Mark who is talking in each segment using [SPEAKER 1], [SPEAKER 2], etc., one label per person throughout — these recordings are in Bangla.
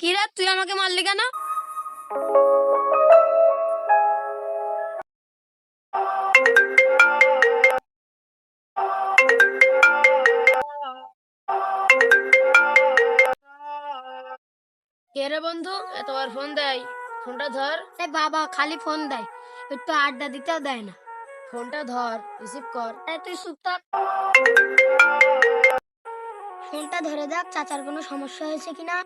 [SPEAKER 1] কি রে তুই আমাকে মারলি কেন? কে রে বন্ধু? এতবার ফোন দেয়। ফোনটা ধর।
[SPEAKER 2] এ বাবা খালি ফোন দেয়। একটু আড্ডা দিতেও দেয় না।
[SPEAKER 1] ফোনটা ধর রিসিভ কর।
[SPEAKER 2] এ তুই চুপ থাক। ফোনটা ধরে দেখ চাচার কোনো সমস্যা হয়েছে কিনা।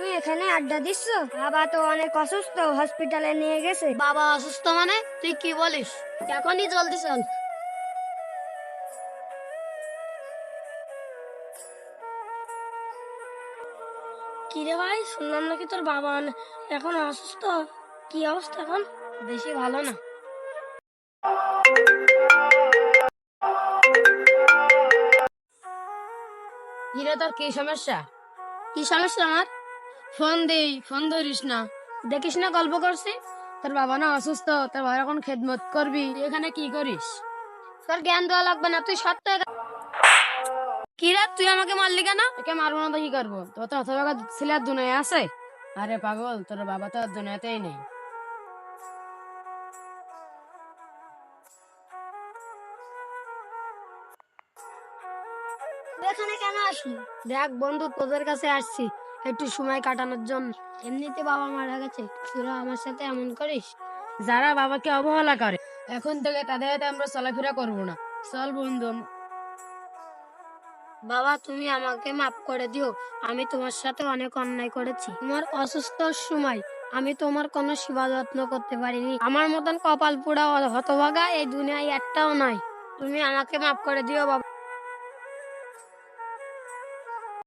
[SPEAKER 2] তুমি এখানে আড্ডা দিচ্ছ বাবা তো অনেক অসুস্থ হসপিটালে নিয়ে গেছে।
[SPEAKER 1] বাবা অসুস্থ মানে? তুই কি বলিস?
[SPEAKER 2] এখনই জলদি চল। কিরে ভাই শুনলাম নাকি তোর বাবা এখন অসুস্থ? কি অবস্থা এখন? বেশি ভালো না।
[SPEAKER 1] হিরে তোর কি সমস্যা?
[SPEAKER 2] কি সমস্যা আমার?
[SPEAKER 1] ফোন দেই ফোন ধরিস না।
[SPEAKER 2] দেখিস না গল্প করছি?
[SPEAKER 1] তোর বাবা না অসুস্থ তোর বাবা এখন খেদমত করবি। এখানে কি করিস?
[SPEAKER 2] তোর জ্ঞান দেওয়া লাগবে না তুই সত্য
[SPEAKER 1] কি তুই আমাকে মারলি কেন? একে মারবো না তো কি করব। তোর তো অত টাকা ছেলে আর দুনিয়ায় আছে। আরে পাগল তোর বাবা তো আর দুনিয়াতেই নেই।
[SPEAKER 2] এখানে কেন আসলি? দেখ বন্ধু তোদের কাছে আসছি। একটু সময় কাটানোর জন্য। এমনিতে বাবা মারা গেছে, তোরা আমার সাথে এমন করিস?
[SPEAKER 1] যারা বাবাকে অবহেলা করে, এখন থেকে তাদের সাথে আমরা চলাফেরা করব না। চল বন্ধু।
[SPEAKER 2] বাবা, তুমি আমাকে মাফ করে দিও। আমি তোমার সাথে অনেক অন্যায় করেছি। তোমার অসুস্থ সময় আমি তোমার কোনো সেবা যত্ন করতে পারিনি। আমার মতন কপাল পোড়া হতভাগা এই দুনিয়ায় একটাও নাই তুমি আমাকে মাফ করে দিও বাবা।